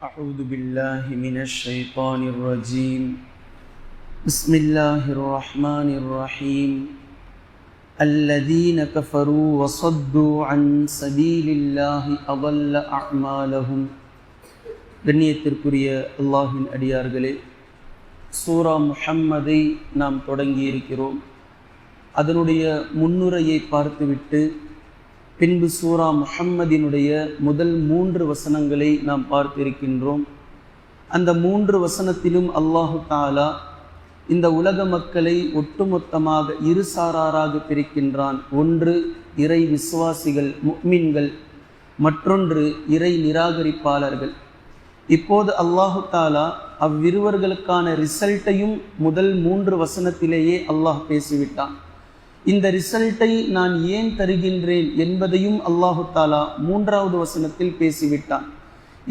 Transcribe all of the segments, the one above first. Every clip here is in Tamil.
أعوذ بالله من الشيطان الرجيم بسم الله الرحمن الرحيم الذين كفروا وصدوا عن سبيل الله أضل أعمالهم கண்ணியத்திற்குரிய அல்லாஹின் அடியார்களே சூரா முஹம்மதை நாம் தொடங்கியிருக்கிறோம் அதனுடைய முன்னுரையை பார்த்துவிட்டு பின்பு சூரா முஹம்மதினுடைய முதல் மூன்று வசனங்களை நாம் பார்த்திருக்கின்றோம். அந்த மூன்று வசனத்திலும் அல்லாஹு தாலா இந்த உலக மக்களை ஒட்டுமொத்தமாக இரு சாராராக பிரிக்கின்றான். ஒன்று இறை விசுவாசிகள் முக்மின்கள் மற்றொன்று இறை நிராகரிப்பாளர்கள். இப்போது அல்லாஹு தாலா அவ்விருவர்களுக்கான ரிசல்ட்டையும் முதல் மூன்று வசனத்திலேயே அல்லாஹ் பேசிவிட்டான். இந்த ரிசல்ட்டை நான் ஏன் தருகின்றேன் என்பதையும் அல்லாஹு தாலா மூன்றாவது வசனத்தில் பேசிவிட்டான்.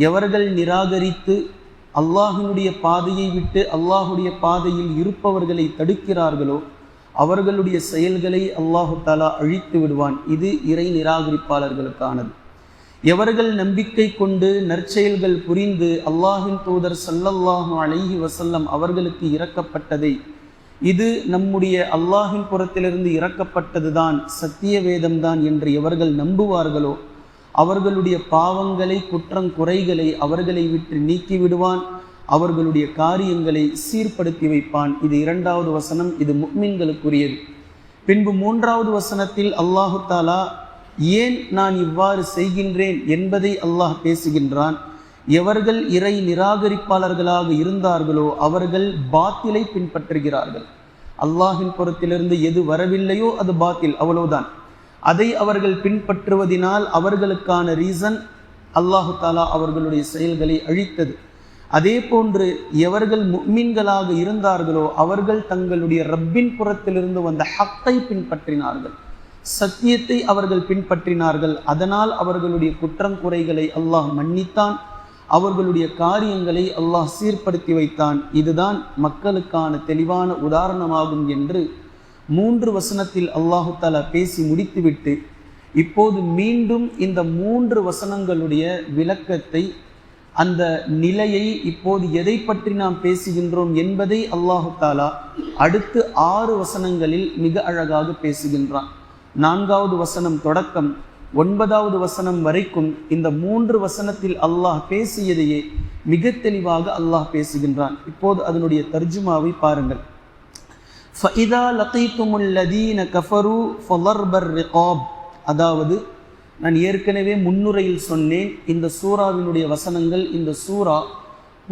எவர்கள் நிராகரித்து அல்லாஹினுடைய பாதையை விட்டு அல்லாஹுடைய பாதையில் இருப்பவர்களை தடுக்கிறார்களோ அவர்களுடைய செயல்களை அல்லாஹு தாலா அழித்து விடுவான். இது இறை நிராகரிப்பாளர்களுக்கானது. எவர்கள் நம்பிக்கை கொண்டு நற்செயல்கள் புரிந்து அல்லாஹின் தூதர் சல்லல்லாஹு அலைஹி வசல்லம் அவர்களுக்கு இறக்கப்பட்டதை இது நம்முடைய அல்லாஹின் புறத்திலிருந்து இறக்கப்பட்டதுதான் சத்திய வேதம்தான் என்று எவர்கள் நம்புவார்களோ அவர்களுடைய பாவங்களை குற்றம் குறைகளை அவர்களை விட்டு நீக்கி விடுவான் அவர்களுடைய காரியங்களை சீர்படுத்தி வைப்பான். இது இரண்டாவது வசனம் இது முக்மின்களுக்குரியது. பின்பு மூன்றாவது வசனத்தில் அல்லாஹு தாலா ஏன் நான் இவ்வாறு செய்கின்றேன்? என்பதை அல்லாஹ் பேசுகின்றான். எவர்கள் இறை நிராகரிப்பாளர்களாக இருந்தார்களோ அவர்கள் பாத்திலை பின்பற்றுகிறார்கள். அல்லாஹின் புறத்திலிருந்து எது வரவில்லையோ அது பாத்தில் அவ்வளவுதான். அதை அவர்கள் பின்பற்றுவதினால் அவர்களுக்கான ரீசன் அல்லாஹு தாலா அவர்களுடைய செயல்களை அழித்தது. அதே போன்று எவர்கள் முக்மீன்களாக இருந்தார்களோ அவர்கள் தங்களுடைய ரப்பின் புறத்திலிருந்து வந்த ஹக்கை பின்பற்றினார்கள். சத்தியத்தை அவர்கள் பின்பற்றினார்கள். அதனால் அவர்களுடைய குற்றம் குறைகளை அல்லாஹ் மன்னித்தான். அவர்களுடைய காரியங்களை அல்லாஹ் சீர்படுத்தி வைத்தான். இதுதான் மக்களுக்கான தெளிவான உதாரணமாகும் என்று மூன்று வசனத்தில் அல்லாஹு தாலா பேசி முடித்துவிட்டு இப்போது மீண்டும் இந்த மூன்று வசனங்களுடைய விளக்கத்தை அந்த நிலையை இப்போது எதை பற்றி நாம் பேசுகின்றோம் என்பதை அல்லாஹு தாலா அடுத்து ஆறு வசனங்களில் மிக அழகாக பேசுகின்றான். நான்காவது வசனம் தொடக்கம். ஒன்பதாவது வசனம் வரைக்கும் இந்த மூன்று வசனத்தில் அல்லாஹ் பேசியதையே மிக தெளிவாக அல்லாஹ் பேசுகின்றான். இப்போது அதனுடைய தர்ஜுமாவை பாருங்கள். ஃபஇதா லகீத்துமுல்லதீன கஃபரு ஃபலர்பர் ரிகாப். அதாவது நான் ஏற்கனவே முன்னுரையில் சொன்னேன் இந்த சூறாவினுடைய வசனங்கள் இந்த சூறா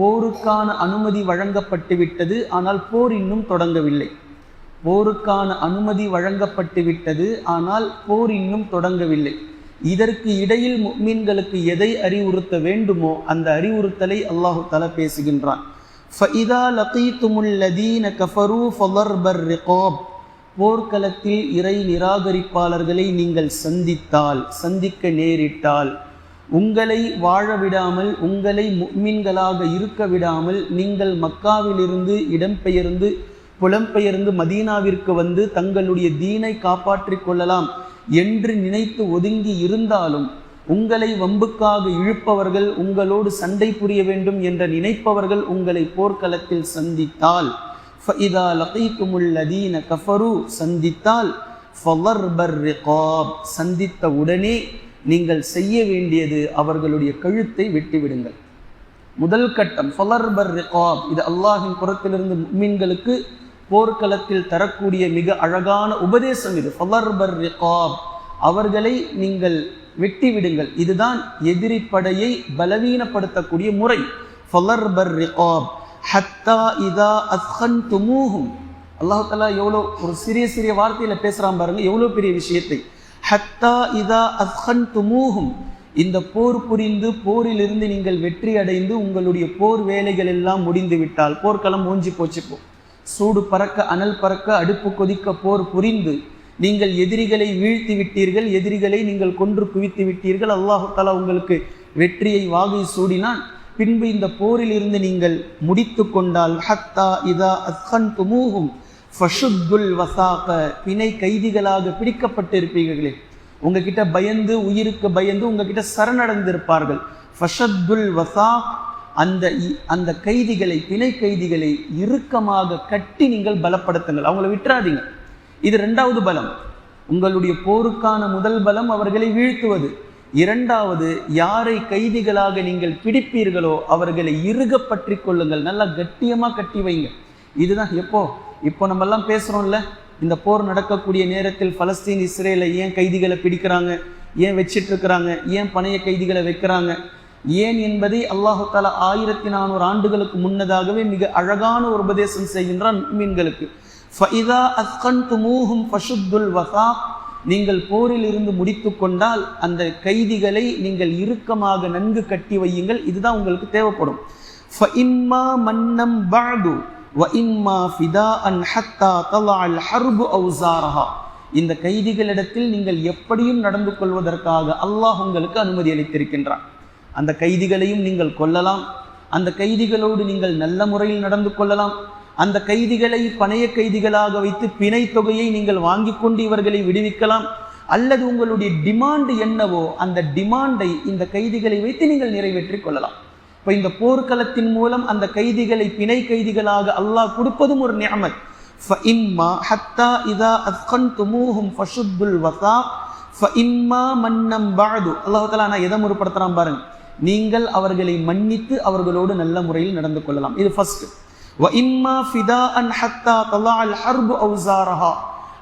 போருக்கான அனுமதி வழங்கப்பட்டு விட்டது ஆனால் போர் இன்னும் தொடங்கவில்லை. போருக்கான அனுமதி வழங்கப்பட்டு விட்டது ஆனால் போர் இன்னும் தொடங்கவில்லை. இதற்கு இடையில் மீன்களுக்கு எதை அறிவுறுத்த வேண்டுமோ அந்த அறிவுறுத்தலை அல்லாஹு தலா பேசுகின்றான். போர்க்களத்தில் இறை நிராகரிப்பாளர்களை நீங்கள் சந்தித்தால் சந்திக்க நேரிட்டால் உங்களை வாழ விடாமல் உங்களை மீன்களாக இருக்க விடாமல் நீங்கள் மக்காவிலிருந்து இடம்பெயர்ந்து புலம்பெயர்ந்து மதீனாவிற்கு வந்து தங்களுடைய தீனை காப்பாற்றிக் கொள்ளலாம். என்று நினைத்து ஒதுங்கி இருந்தாலும் உங்களை வம்புக்காக இழுப்பவர்கள் உங்களோடு சண்டை புரிய வேண்டும் என்ற நினைப்பவர்கள் உங்களை போர்க்களத்தில் சந்தித்தால் ஃபஇதா லகீத்துமுல்லதீன கஃபரு சந்தித்தால் ஃபவர்பர் ரிகாப் சந்தித்த உடனே நீங்கள் செய்ய வேண்டியது அவர்களுடைய கழுத்தை வெட்டிவிடுங்கள். முதல் கட்டம் ஃபலர்பர் ரிகாப் இது அல்லாஹின் புறத்திலிருந்து மீன்களுக்கு போர்க்களத்தில் தரக்கூடிய மிக அழகான உபதேசம் இது. ஃபலர்பர் ரிகாப் அவர்களை நீங்கள் வெட்டி விடுங்கள். இதுதான் எதிரி படையை பலவீனப்படுத்தக்கூடிய முறை. ஃபலர்பர் ரிகாப் ஹத்தா இதா அஸ்ஹன் துமூஹும் அல்லாஹு தலா எவ்வளோ ஒரு சிறிய சிறிய வார்த்தையில் பேசுகிறான் பாருங்க. எவ்வளோ பெரிய விஷயத்தை. ஹத்தா இதா அஸ்ஹன் துமூஹும் இந்த போர் புரிந்து போரிலிருந்து நீங்கள் வெற்றி அடைந்து உங்களுடைய போர் வேலைகள் எல்லாம் முடிந்து விட்டால் போர்க்களம் மூஞ்சி போ. சூடு பறக்க அனல் பறக்க அடுப்பு கொதிக்க போர் புரிந்து நீங்கள் எதிரிகளை வீழ்த்தி விட்டீர்கள் எதிரிகளை நீங்கள் கொன்று குவித்து விட்டீர்கள். அல்லாஹு தாலா உங்களுக்கு வெற்றியை வாகை சூடினான். பின்பு இந்த போரில் இருந்து நீங்கள் முடித்து கொண்டால் ஹத்தா இதா அஸ்ஹன் துமூகும் ஃபஷுத்துல் வசாக பிணை கைதிகளாக பிடிக்கப்பட்டு இருப்பீர்களே உங்ககிட்ட பயந்து உயிருக்கு பயந்து உங்ககிட்ட சரணடைந்திருப்பார்கள். ஃபஷத்துல் வசாக் அந்த இ- அந்த கைதிகளை பிணை கைதிகளை இறுக்கமாக கட்டி நீங்கள் பலப்படுத்துங்கள். அவங்கள விட்டுறாதீங்க. இது ரெண்டாவது பலம். உங்களுடைய போருக்கான முதல் பலம் அவர்களை வீழ்த்துவது. இரண்டாவது யாரை கைதிகளாக நீங்கள் பிடிப்பீர்களோ அவர்களை இறுக பற்றி கொள்ளுங்கள். நல்லா கட்டியமாக கட்டி வைங்க. இதுதான் எப்போ? இப்போ நம்ம எல்லாம் பேசுகிறோம்ல இந்த போர் நடக்கக்கூடிய நேரத்தில் பலஸ்தீன் இஸ்ரேலை ஏன் கைதிகளை பிடிக்கிறாங்க? ஏன் வச்சிட்டு இருக்கிறாங்க ஏன் பணைய கைதிகளை வைக்கிறாங்க? ஏன் என்பதை அல்லாஹு தாலா ஆயிரத்தி நானூறு ஆண்டுகளுக்கு முன்னதாகவே மிக அழகான ஒரு உபதேசம் செய்கின்றான் மீன்களுக்கு. ஃபஇதா அஸ்கன்துமூஹும் ஃபஷுத்துல் வசா நீங்கள் போரில் இருந்து முடித்து கொண்டால் அந்த கைதிகளை நீங்கள் இறுக்கமாக நன்கு கட்டி வையுங்கள் இதுதான் உங்களுக்கு தேவைப்படும். ஃபஇம்மா மன்னம் பஅது வஇம்மா ஃபிதாஅன் ஹத்தா தலஅல் ஹர்பு அவுசாரஹா. இந்த கைதிகளிடத்தில் நீங்கள் எப்படியும் நடந்து கொள்வதற்காக அல்லாஹ் உங்களுக்கு அனுமதி அளித்திருக்கின்றான். அந்த கைதிகளையும் நீங்கள் கொல்லலாம் அந்த கைதிகளோடு நீங்கள் நல்ல முறையில் நடந்து கொள்ளலாம் அந்த கைதிகளை பணைய கைதிகளாக வைத்து பிணை தொகையை நீங்கள் வாங்கி கொண்டு இவர்களை விடுவிக்கலாம் அல்லது உங்களுடைய டிமாண்ட் என்னவோ அந்த டிமாண்டை இந்த கைதிகளை வைத்து நீங்கள் நிறைவேற்றிக் கொள்ளலாம் இப்போ இந்த போர்க்களத்தின் மூலம் அந்த கைதிகளை பிணை கைதிகளாக அல்லாஹ் கொடுப்பதும் ஒரு நியமத் فإما حتى إذا أثقنتموهم فشدوا الوثاق فإما மன்னம் بعد அல்லாஹ் தஆலா நான் எதை முறைப்படுத்துறான் பாருங்க நீங்கள் அவர்களை மன்னித்து அவர்களோடு நல்ல முறையில் நடந்து கொள்ளலாம். இது ஃபர்ஸ்ட்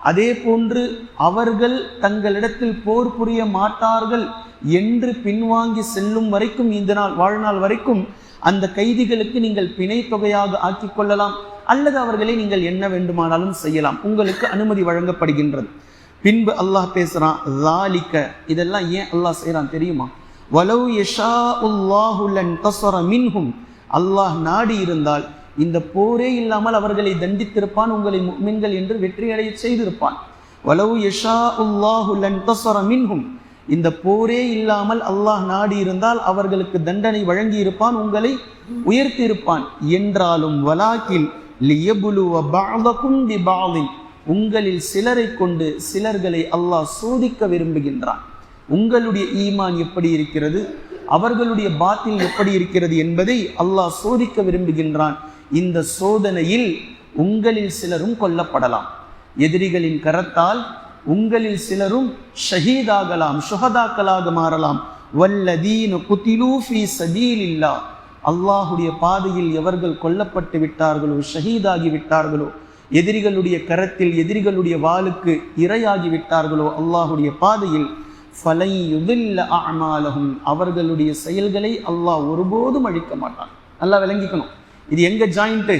அதே போன்று அவர்கள் தங்களிடத்தில் போர் புரிய மாட்டார்கள் என்று பின்வாங்கி செல்லும் வரைக்கும் இந்த நாள் வாழ்நாள் வரைக்கும் அந்த கைதிகளுக்கு நீங்கள் பிணை தொகையாக ஆக்கிக் கொள்ளலாம். அல்லது அவர்களை நீங்கள் என்ன வேண்டுமானாலும் செய்யலாம். உங்களுக்கு அனுமதி வழங்கப்படுகின்றது. பின்பு அல்லாஹ் பேசுறான் இதெல்லாம் ஏன் அல்லாஹ் செய்யறான் தெரியுமா? வலௌ யஷா உல்லாஹுலன் கசர மின்ஹும். அல்லாஹ் நாடி இருந்தால் இந்த போரே இல்லாமல் அவர்களை தண்டித்திருப்பான் உங்களை மின்கள் என்று வெற்றியடைய செய்திருப்பான். வலவு யஷா உல்லாஹுலன் கசர மின்ஹும். இந்த போரே இல்லாமல் அல்லாஹ் நாடி இருந்தால் அவர்களுக்கு தண்டனை வழங்கி இருப்பான் உங்களை உயர்த்தி இருப்பான் என்றாலும் வலாக்கில் லியபுலுவ பஅதகும் பிபஅதின் உங்களில் சிலரை கொண்டு சிலர்களை அல்லாஹ் சோதிக்க விரும்புகின்றான். உங்களுடைய ஈமான் எப்படி இருக்கிறது? அவர்களுடைய பாத்தில் எப்படி இருக்கிறது என்பதை அல்லாஹ் சோதிக்க விரும்புகின்றான். இந்த சோதனையில் உங்களில் சிலரும் கொல்லப்படலாம். எதிரிகளின் கரத்தால் உங்களில் சிலரும் ஷஹீதாகலாம் சுஹதாக்களாக மாறலாம். வல்லதீன குத்திலூ சதீலில்லா அல்லாஹுடைய பாதையில் எவர்கள் கொல்லப்பட்டு விட்டார்களோ ஷஹீதாகி விட்டார்களோ எதிரிகளுடைய கரத்தில் எதிரிகளுடைய வாளுக்கு இரையாகி விட்டார்களோ அல்லாஹுடைய பாதையில் ஃபலை யுதில்ல அமாலகும் அவர்களுடைய செயல்களை அல்லாஹ் ஒருபோதும் அழிக்க மாட்டான். நல்லா விளங்கிக்கணும். இது எங்க ஜாயிண்ட்டு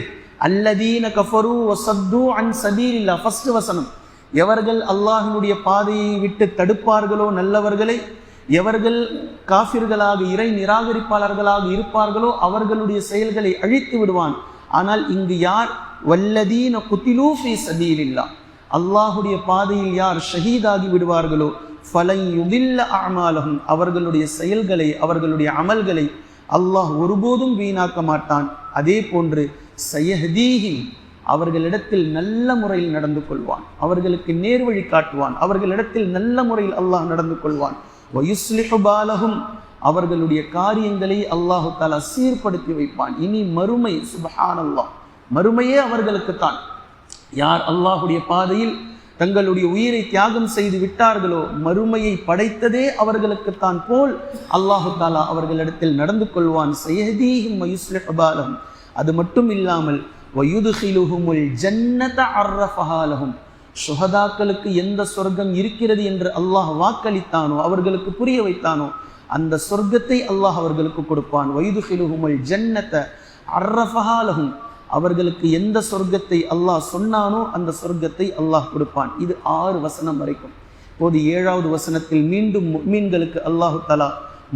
அல்லதீன கஃபரு வசத்து அன் சபீலில்லா ஃபர்ஸ்ட் வசனம். எவர்கள் அல்லாஹினுடைய பாதையை விட்டு தடுப்பார்களோ நல்லவர்களை எவர்கள் காஃபிர்களாக இறை நிராகரிப்பாளர்களாக இருப்பார்களோ அவர்களுடைய செயல்களை அழித்து விடுவான். ஆனால் இங்கு யார்? வல்லதீன குத்திலூஃபி ஃபீ இல்லா அல்லாஹுடைய பாதையில் யார் ஷஹீதாகி விடுவார்களோ அமாலகும் அவர்களுடைய செயல்களை அவர்களுடைய அமல்களை அல்லாஹ் ஒருபோதும் வீணாக்க மாட்டான். அதே போன்று சயஹதீஹி அவர்களிடத்தில் நல்ல முறையில் நடந்து கொள்வான். அவர்களுக்கு நேர்வழி காட்டுவான். அவர்களிடத்தில் நல்ல முறையில் அல்லாஹ் நடந்து கொள்வான். வயுஸ்லிஹுபாலகும் அவர்களுடைய காரியங்களை அல்லாஹு தாலா சீர்படுத்தி வைப்பான். இனி மறுமை சுபஹான் அல்லாஹ் மறுமையே அவர்களுக்குத்தான். யார் அல்லாஹுடைய பாதையில் தங்களுடைய உயிரை தியாகம் செய்து விட்டார்களோ மறுமையை படைத்ததே அவர்களுக்குத்தான் போல் அல்லாஹு தாலா அவர்களிடத்தில் நடந்து கொள்வான். சயதீஹிம் வயுஸ்லிஹு அது மட்டும் இல்லாமல் வயுதுகிலுகுமுல் ஜன்னத அர்ரஃபஹாலஹும் சுகதாக்களுக்கு எந்த சொர்க்கம் இருக்கிறது என்று அல்லாஹ் வாக்களித்தானோ அவர்களுக்கு புரிய வைத்தானோ அந்த சொர்க்கத்தை அல்லாஹ் அவர்களுக்கு கொடுப்பான். வயுதுகிலுகுமுல் ஜன்னத அர்ரஃபஹாலகும் அவர்களுக்கு எந்த சொர்க்கத்தை அல்லாஹ் சொன்னானோ அந்த சொர்க்கத்தை அல்லாஹ் கொடுப்பான். இது ஆறு வசனம் வரைக்கும். இப்போது ஏழாவது வசனத்தில் மீண்டும் முக்மீன்களுக்கு அல்லாஹு தலா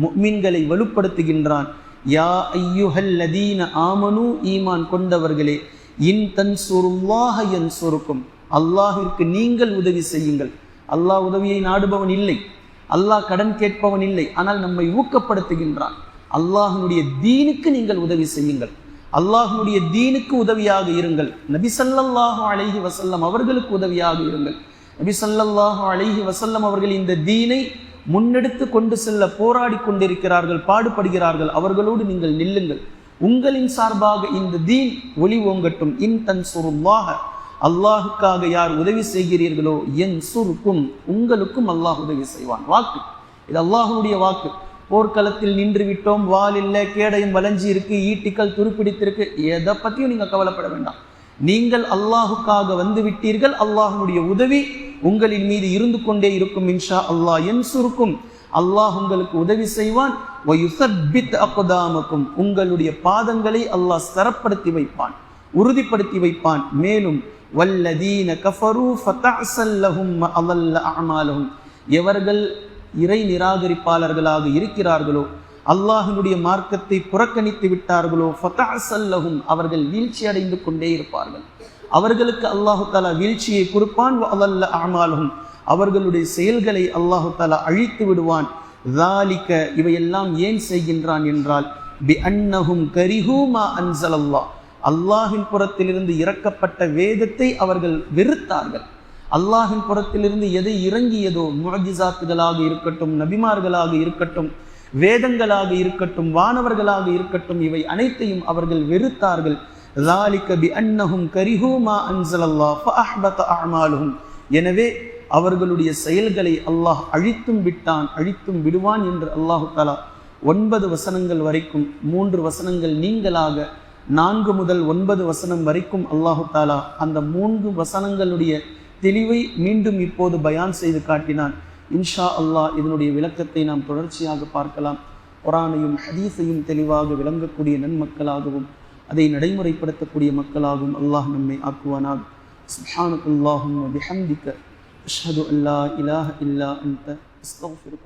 முக்மீன்களை வலுப்படுத்துகின்றான். யா ஐயுஹல்லதீன ஆமனு ஈமான் கொண்டவர்களே இன் தன் சுருல்லாஹ என் சொருக்கும் அல்லாஹிற்கு நீங்கள் உதவி செய்யுங்கள். அல்லாஹ் உதவியை நாடுபவன் இல்லை. அல்லாஹ் கடன் கேட்பவன் இல்லை. ஆனால் நம்மை ஊக்கப்படுத்துகின்றான். அல்லாஹினுடைய தீனுக்கு நீங்கள் உதவி செய்யுங்கள். அல்லாஹுடைய தீனுக்கு உதவியாக இருங்கள். நபி சல்லல்லாஹு அழகி வசல்லம் அவர்களுக்கு உதவியாக இருங்கள். நபி சல்லல்லாஹு அழகி வசல்லம் அவர்கள் இந்த தீனை முன்னெடுத்து கொண்டு செல்ல போராடி கொண்டிருக்கிறார்கள் பாடுபடுகிறார்கள். அவர்களோடு நீங்கள் நில்லுங்கள். உங்களின் சார்பாக இந்த தீன் ஒளி ஓங்கட்டும். இன் தன் சுருல்லாக அல்லாஹுக்காக யார் உதவி செய்கிறீர்களோ என் சுருக்கும் உங்களுக்கும் அல்லாஹ் உதவி செய்வான். வாக்கு. இது அல்லாஹுடைய வாக்கு. போர்க்களத்தில் நின்று விட்டோம் வால் இல்லை கேடையும் வளைஞ்சி இருக்கு ஈட்டிக்கல் துருப்பிடித்திருக்கு. எதை பற்றியும் நீங்கள் கவலைப்பட வேண்டாம். நீங்கள் அல்லாஹுக்காக வந்து விட்டீர்கள் அல்லாஹுடைய உதவி உங்களின் மீது இருந்து கொண்டே இருக்கும் இன்ஷா அல்லாஹ் என் சுருக்கும் அல்லாஹ் உங்களுக்கு உதவி செய்வான். அக்குதாமக்கும் உங்களுடைய பாதங்களை அல்லாஹ் ஸ்தரப்படுத்தி வைப்பான் உறுதிப்படுத்தி வைப்பான். மேலும் வல்லதீன கஃபரு ஃபதஅஸல்லஹும் எவர்கள் இறை நிராகரிப்பாளர்களாக இருக்கிறார்களோ? அல்லாஹினுடைய மார்க்கத்தை புறக்கணித்து விட்டார்களோ? ஃபதஅஸல்லஹும் அவர்கள் வீழ்ச்சி அடைந்து கொண்டே இருப்பார்கள். அவர்களுக்கு அல்லாஹு தாலா வீழ்ச்சியை கொடுப்பான். அவல்ல ஆமாலும் அவர்களுடைய செயல்களை அல்லாஹு தாலா அழித்து விடுவான். தாலிக்க இவையெல்லாம் ஏன் செய்கின்றான் என்றால் பி அன்னஹும் கரிஹூமா அன்சலல்லாஹ் அல்லாஹின் புறத்திலிருந்து இறக்கப்பட்ட வேதத்தை அவர்கள் வெறுத்தார்கள். அல்லாஹின் புறத்திலிருந்து எதை இறங்கியதோ முழஜிசாத்துகளாக இருக்கட்டும் நபிமார்களாக இருக்கட்டும் வேதங்களாக இருக்கட்டும் வானவர்களாக இருக்கட்டும் இவை அனைத்தையும் அவர்கள் வெறுத்தார்கள். எனவே அவர்களுடைய செயல்களை அல்லாஹ் அழித்தும் விட்டான் அழித்தும் விடுவான் என்று அல்லாஹு தாலா ஒன்பது வசனங்கள் வரைக்கும் மூன்று வசனங்கள் நீங்களாக நான்கு முதல் ஒன்பது வசனம் வரைக்கும் அல்லாஹு தாலா அந்த மூன்று வசனங்களுடைய தெளிவை மீண்டும் இப்போது பயான் செய்து காட்டினான். இன்ஷா அல்லாஹ் இதனுடைய விளக்கத்தை நாம் தொடர்ச்சியாக பார்க்கலாம். குரானையும் ஹதீஸையும் தெளிவாக விளங்கக்கூடிய நன்மக்களாகவும் அதை நடைமுறைப்படுத்தக்கூடிய மக்களாகவும் அல்லாஹ் நம்மை ஆக்குவானாக. சுப்ஹானக் அல்லாஹும் பிஹம்திக அஷ்ஹது அல்லா இலாஹ இல்லா அன்த அஸ்தக்ஃபிருக